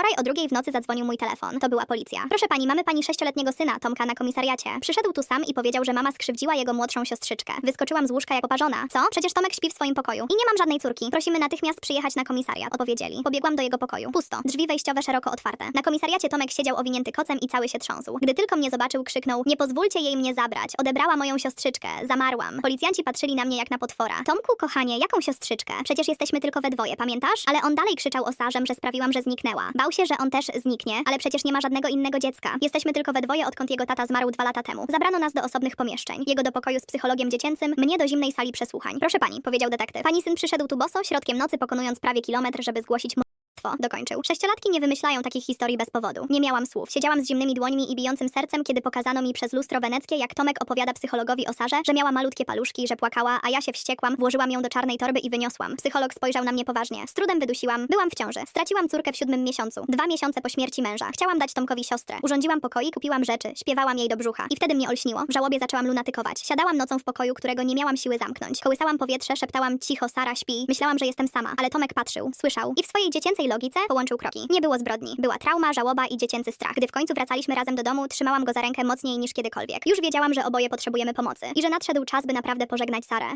Wczoraj o drugiej w nocy zadzwonił mój telefon. To była policja. Proszę pani, mamy pani sześcioletniego syna, Tomka, na komisariacie. Przyszedł tu sam i powiedział, że mama skrzywdziła jego młodszą siostrzyczkę. Wyskoczyłam z łóżka jak poparzona. Co? Przecież Tomek śpi w swoim pokoju. I nie mam żadnej córki. Prosimy natychmiast przyjechać na komisariat. Odpowiedzieli. Pobiegłam do jego pokoju. Pusto. Drzwi wejściowe szeroko otwarte. Na komisariacie Tomek siedział owinięty kocem i cały się trząsł. Gdy tylko mnie zobaczył, krzyknął: Nie pozwólcie jej mnie zabrać. Odebrała moją siostrzyczkę. Zamarłam. Policjanci patrzyli na mnie jak na potwora. Tomku, kochanie, jaką siostrzyczkę? Przecież jesteśmy tylko we dwoje, pamiętasz? Ale on dalej krzyczał o Sarzem, że sprawiłam, że zniknęła. Bał się, że on też zniknie, ale przecież nie ma żadnego innego dziecka. Jesteśmy tylko we dwoje, odkąd jego tata zmarł dwa lata temu. Zabrano nas do osobnych pomieszczeń. Jego do pokoju z psychologiem dziecięcym, mnie do zimnej sali przesłuchań. Proszę pani, powiedział detektyw. Pani syn przyszedł tu boso, środkiem nocy pokonując prawie kilometr, żeby zgłosić Dokończył. Sześciolatki nie wymyślają takich historii bez powodu. Nie miałam słów. Siedziałam z zimnymi dłońmi i bijącym sercem, kiedy pokazano mi przez lustro weneckie, jak Tomek opowiada psychologowi o Sarze, że miała malutkie paluszki, że płakała, a ja się wściekłam, włożyłam ją do czarnej torby i wyniosłam. Psycholog spojrzał na mnie poważnie. Z trudem wydusiłam. Byłam w ciąży. Straciłam córkę w siódmym miesiącu. Dwa miesiące po śmierci męża. Chciałam dać Tomkowi siostrę. Urządziłam pokoik, kupiłam rzeczy, śpiewałam jej do brzucha. I wtedy mnie olśniło. W żałobie zaczęłam lunatykować. Siadałam nocą w pokoju, którego nie miałam siły zamknąć. Kołysałam powietrze, szeptałam cicho, Sara śpi. Myślałam, że jestem sama, ale Tomek patrzył, słyszał i w swojej dziecięcej logice połączył kroki. Nie było zbrodni. Była trauma, żałoba i dziecięcy strach. Gdy w końcu wracaliśmy razem do domu, trzymałam go za rękę mocniej niż kiedykolwiek. Już wiedziałam, że oboje potrzebujemy pomocy i że nadszedł czas, by naprawdę pożegnać Sarę.